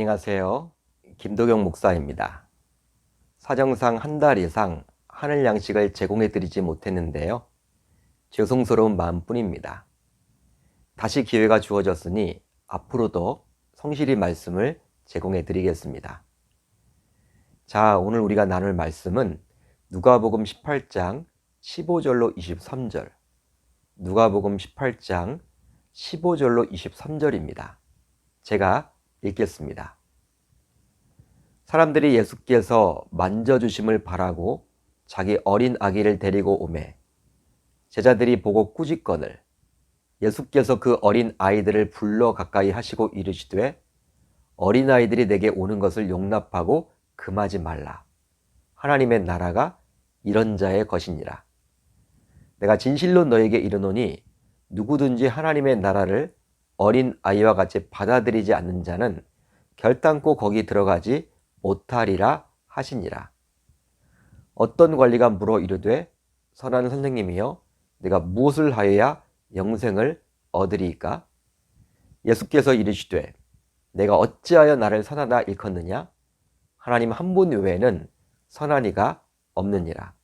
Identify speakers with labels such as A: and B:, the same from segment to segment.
A: 안녕하세요. 김도경 목사입니다. 사정상 한 달 이상 하늘 양식을 제공해 드리지 못했는데요. 죄송스러운 마음뿐입니다. 다시 기회가 주어졌으니 앞으로도 성실히 말씀을 제공해 드리겠습니다. 자, 오늘 우리가 나눌 말씀은 누가복음 18장 15절로 23절. 누가복음 18장 15절로 23절입니다. 제가 읽겠습니다. 사람들이 예수께서 만져주심을 바라고 자기 어린 아기를 데리고 오매 제자들이 보고 꾸짖거늘 예수께서 그 어린 아이들을 불러 가까이 하시고 이르시되 어린 아이들이 내게 오는 것을 용납하고 금하지 말라. 하나님의 나라가 이런 자의 것이니라. 내가 진실로 너에게 이르노니 누구든지 하나님의 나라를 어린 아이와 같이 받아들이지 않는 자는 결단코 거기 들어가지 못하리라 하시니라. 어떤 관리가 물어 이르되 선한 선생님이여 내가 무엇을 하여야 영생을 얻으리이까? 예수께서 이르시되 내가 어찌하여 나를 선하다 일컫느냐? 하나님 한 분 외에는 선한 이가 없느니라.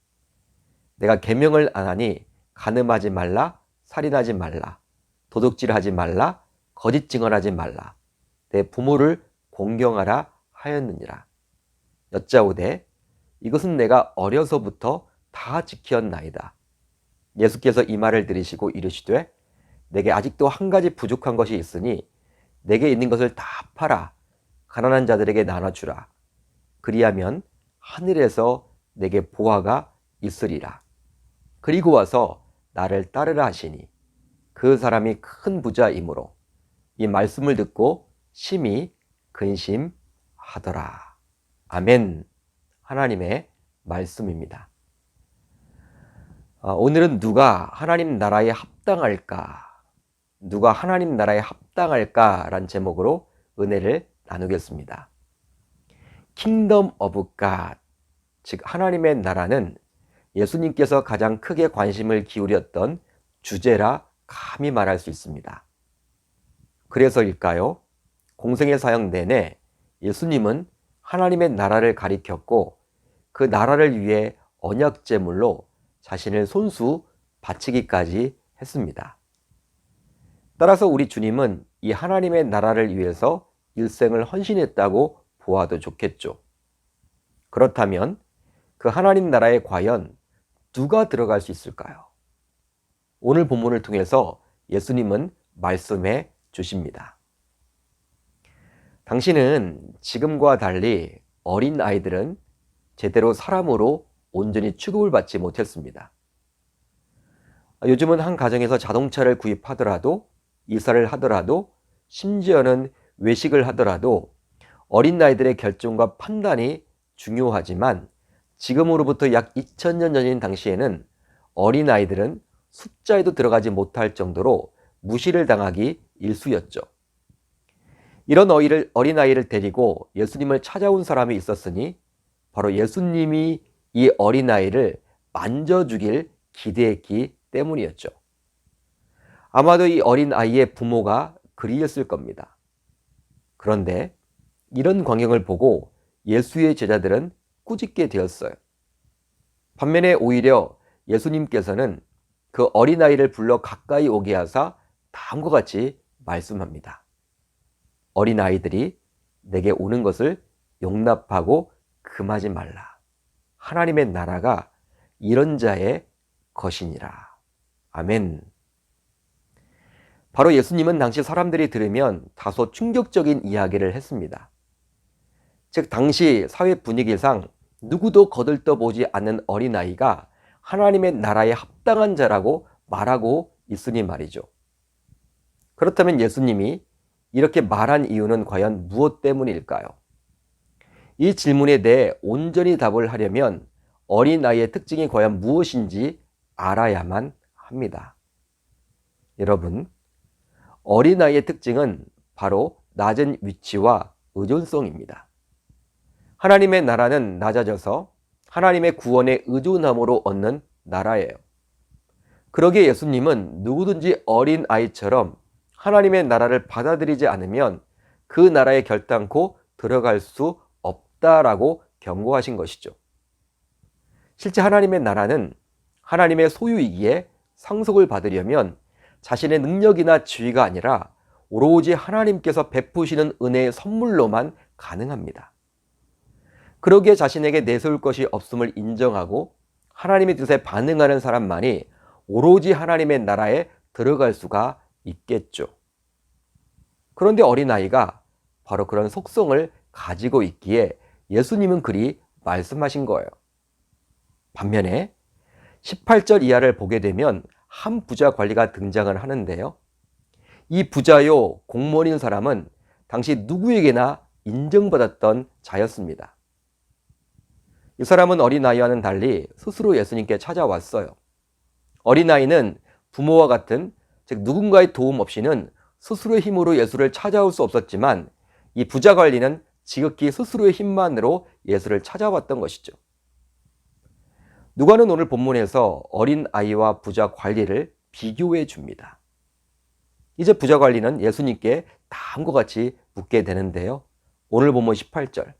A: 내가 계명을 안 하니 간음하지 말라, 살인하지 말라, 도둑질하지 말라, 거짓 증언하지 말라. 내 부모를 공경하라 하였느니라. 여짜오되 이것은 내가 어려서부터 다 지켰나이다. 예수께서 이 말을 들으시고 이르시되 내게 아직도 한 가지 부족한 것이 있으니 내게 있는 것을 다 팔아 가난한 자들에게 나눠주라. 그리하면 하늘에서 내게 보화가 있으리라. 그리고 와서 나를 따르라 하시니 그 사람이 큰 부자이므로 이 말씀을 듣고 심히 근심하더라. 아멘. 하나님의 말씀입니다. 아, 오늘은 누가 하나님 나라에 합당할까? 누가 하나님 나라에 합당할까? 란 제목으로 은혜를 나누겠습니다. 킹덤 오브 갓, 즉 하나님의 나라는 예수님께서 가장 크게 관심을 기울였던 주제라 감히 말할 수 있습니다. 그래서일까요? 공생의 사역 내내 예수님은 하나님의 나라를 가리켰고 그 나라를 위해 언약 제물로 자신을 손수 바치기까지 했습니다. 따라서 우리 주님은 이 하나님의 나라를 위해서 일생을 헌신했다고 보아도 좋겠죠. 그렇다면 그 하나님 나라에 과연 누가 들어갈 수 있을까요? 오늘 본문을 통해서 예수님은 말씀해 주십니다. 당신은 지금과 달리 어린 아이들은 제대로 사람으로 온전히 취급을 받지 못했습니다. 요즘은 한 가정에서 자동차를 구입하더라도 이사를 하더라도 심지어는 외식을 하더라도 어린 아이들의 결정과 판단이 중요하지만 지금으로부터 약 2000년 전인 당시에는 어린 아이들은 숫자에도 들어가지 못할 정도로 무시를 당하기 일쑤였죠. 이런 어이를, 어린아이를 데리고 예수님을 찾아온 사람이 있었으니 바로 예수님이 이 어린아이를 만져주길 기대했기 때문이었죠. 아마도 이 어린아이의 부모가 그리였을 겁니다. 그런데 이런 광경을 보고 예수의 제자들은 꾸짖게 되었어요. 반면에 오히려 예수님께서는 그 어린아이를 불러 가까이 오게 하사 다음과 같이 말씀합니다. 어린아이들이 내게 오는 것을 용납하고 금하지 말라. 하나님의 나라가 이런 자의 것이니라. 아멘. 바로 예수님은 당시 사람들이 들으면 다소 충격적인 이야기를 했습니다. 즉, 당시 사회 분위기상 누구도 거들떠 보지 않는 어린아이가 하나님의 나라에 합당한 자라고 말하고 있으니 말이죠. 그렇다면 예수님이 이렇게 말한 이유는 과연 무엇 때문일까요? 이 질문에 대해 온전히 답을 하려면 어린아이의 특징이 과연 무엇인지 알아야만 합니다. 여러분, 어린아이의 특징은 바로 낮은 위치와 의존성입니다. 하나님의 나라는 낮아져서 하나님의 구원에 의존함으로 얻는 나라예요. 그러기에 예수님은 누구든지 어린 아이처럼 하나님의 나라를 받아들이지 않으면 그 나라에 결단코 들어갈 수 없다라고 경고하신 것이죠. 실제 하나님의 나라는 하나님의 소유이기에 상속을 받으려면 자신의 능력이나 지위가 아니라 오로지 하나님께서 베푸시는 은혜의 선물로만 가능합니다. 그러기에 자신에게 내세울 것이 없음을 인정하고 하나님의 뜻에 반응하는 사람만이 오로지 하나님의 나라에 들어갈 수가 있겠죠. 그런데 어린아이가 바로 그런 속성을 가지고 있기에 예수님은 그리 말씀하신 거예요. 반면에 18절 이하를 보게 되면 한 부자 관리가 등장을 하는데요. 이 부자요 공무원인 사람은 당시 누구에게나 인정받았던 자였습니다. 이 사람은 어린아이와는 달리 스스로 예수님께 찾아왔어요. 어린아이는 부모와 같은 즉 누군가의 도움 없이는 스스로의 힘으로 예수를 찾아올 수 없었지만 이 부자 관리는 지극히 스스로의 힘만으로 예수를 찾아왔던 것이죠. 누가는 오늘 본문에서 어린 아이와 부자 관리를 비교해 줍니다. 이제 부자 관리는 예수님께 다음과 같이 묻게 되는데요. 오늘 본문 18절.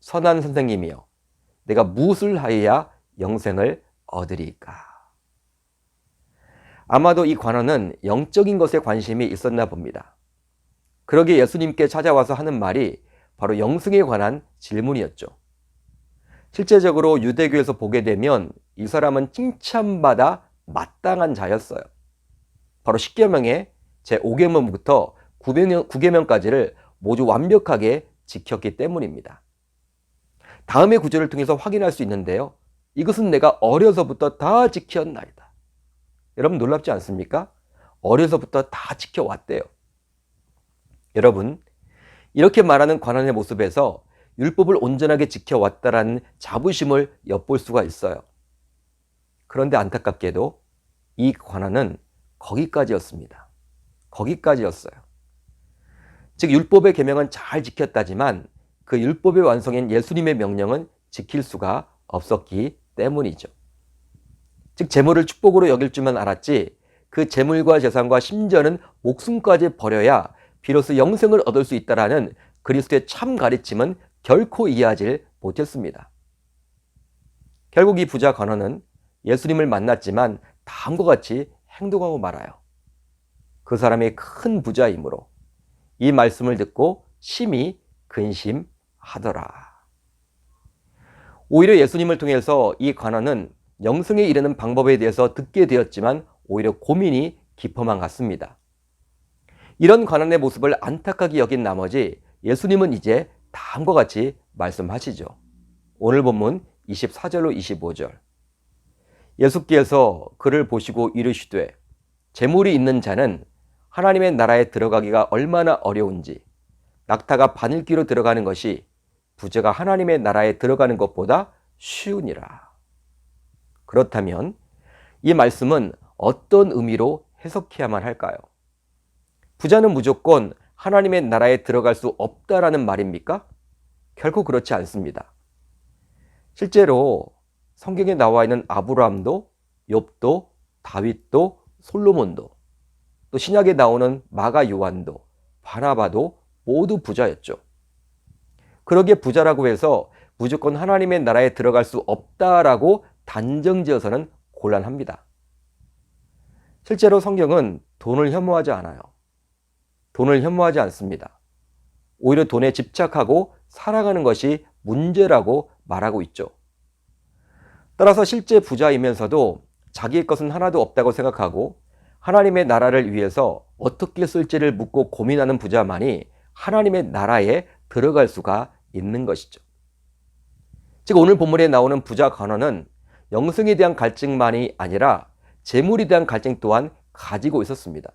A: 선한 선생님이여, 내가 무엇을 하여야 영생을 얻으리까? 아마도 이 관원은 영적인 것에 관심이 있었나 봅니다. 그러기에 예수님께 찾아와서 하는 말이 바로 영생에 관한 질문이었죠. 실제적으로 유대교에서 보게 되면 이 사람은 칭찬받아 마땅한 자였어요. 바로 10계명의 제5계명부터 9계명까지를 모두 완벽하게 지켰기 때문입니다. 다음의 구절을 통해서 확인할 수 있는데요. 이것은 내가 어려서부터 다 지켰나이다. 여러분 놀랍지 않습니까? 어려서부터 다 지켜왔대요. 여러분, 이렇게 말하는 관원의 모습에서 율법을 온전하게 지켜왔다라는 자부심을 엿볼 수가 있어요. 그런데 안타깝게도 이 관원은 거기까지였습니다. 거기까지였어요. 즉 율법의 계명은 잘 지켰다지만 그 율법의 완성인 예수님의 명령은 지킬 수가 없었기 때문이죠. 즉 재물을 축복으로 여길 줄만 알았지 그 재물과 재산과 심지어는 목숨까지 버려야 비로소 영생을 얻을 수 있다라는 그리스도의 참 가르침은 결코 이해하지 못했습니다. 결국 이 부자 관원은 예수님을 만났지만 다음과 같이 행동하고 말아요. 그 사람이 큰 부자이므로 이 말씀을 듣고 심히 근심하더라. 오히려 예수님을 통해서 이 관원은 영성에 이르는 방법에 대해서 듣게 되었지만 오히려 고민이 깊어만 갔습니다. 이런 관원의 모습을 안타깝게 여긴 나머지 예수님은 이제 다음과 같이 말씀하시죠. 오늘 본문 24절로 25절. 예수께서 그를 보시고 이르시되 재물이 있는 자는 하나님의 나라에 들어가기가 얼마나 어려운지 낙타가 바늘기로 들어가는 것이 부자가 하나님의 나라에 들어가는 것보다 쉬우니라. 그렇다면 이 말씀은 어떤 의미로 해석해야만 할까요? 부자는 무조건 하나님의 나라에 들어갈 수 없다라는 말입니까? 결코 그렇지 않습니다. 실제로 성경에 나와 있는 아브라함도 욥도 다윗도 솔로몬도 또 신약에 나오는 마가 요한도 바나바도 모두 부자였죠. 그러기에 부자라고 해서 무조건 하나님의 나라에 들어갈 수 없다라고 단정지어서는 곤란합니다. 실제로 성경은 돈을 혐오하지 않아요. 돈을 혐오하지 않습니다. 오히려 돈에 집착하고 살아가는 것이 문제라고 말하고 있죠. 따라서 실제 부자이면서도 자기의 것은 하나도 없다고 생각하고 하나님의 나라를 위해서 어떻게 쓸지를 묻고 고민하는 부자만이 하나님의 나라에 들어갈 수가 있는 것이죠. 즉 오늘 본문에 나오는 부자 간원은 영성에 대한 갈증만이 아니라 재물에 대한 갈증 또한 가지고 있었습니다.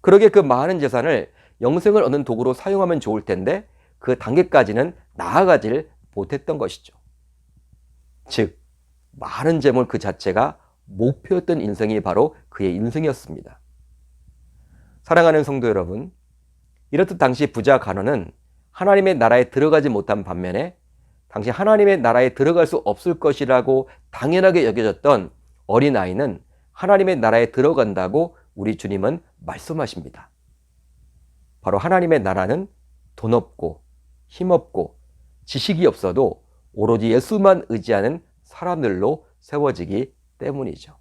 A: 그러게 그 많은 재산을 영생을 얻는 도구로 사용하면 좋을 텐데 그 단계까지는 나아가질 못했던 것이죠. 즉, 많은 재물 그 자체가 목표였던 인생이 바로 그의 인생이었습니다. 사랑하는 성도 여러분, 이렇듯 당시 부자 간원은 하나님의 나라에 들어가지 못한 반면에 당시 하나님의 나라에 들어갈 수 없을 것이라고 당연하게 여겨졌던 어린아이는 하나님의 나라에 들어간다고 우리 주님은 말씀하십니다. 바로 하나님의 나라는 돈 없고 힘없고 지식이 없어도 오로지 예수만 의지하는 사람들로 세워지기 때문이죠.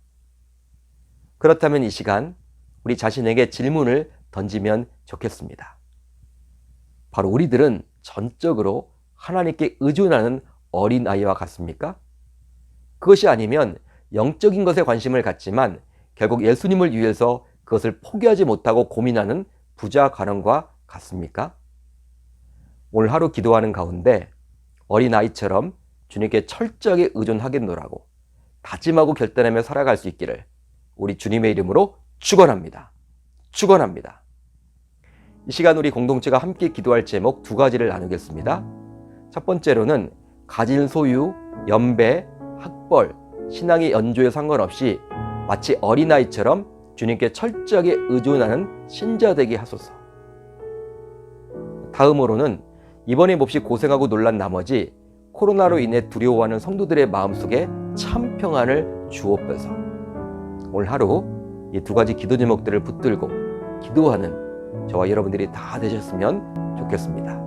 A: 그렇다면 이 시간 우리 자신에게 질문을 던지면 좋겠습니다. 바로 우리들은 전적으로 하나님께 의존하는 어린아이와 같습니까? 그것이 아니면 영적인 것에 관심을 갖지만 결국 예수님을 위해서 그것을 포기하지 못하고 고민하는 부자 가령과 같습니까? 오늘 하루 기도하는 가운데 어린아이처럼 주님께 철저하게 의존하겠노라고 다짐하고 결단하며 살아갈 수 있기를 우리 주님의 이름으로 축원합니다. 축원합니다. 이 시간 우리 공동체가 함께 기도할 제목 두 가지를 나누겠습니다. 첫 번째로는 가진 소유, 연배, 학벌, 신앙의 연조에 상관없이 마치 어린아이처럼 주님께 철저하게 의존하는 신자 되게 하소서. 다음으로는 이번에 몹시 고생하고 놀란 나머지 코로나로 인해 두려워하는 성도들의 마음속에 참 평안을 주옵소서. 오늘 하루 이 두 가지 기도 제목들을 붙들고 기도하는 저와 여러분들이 다 되셨으면 좋겠습니다.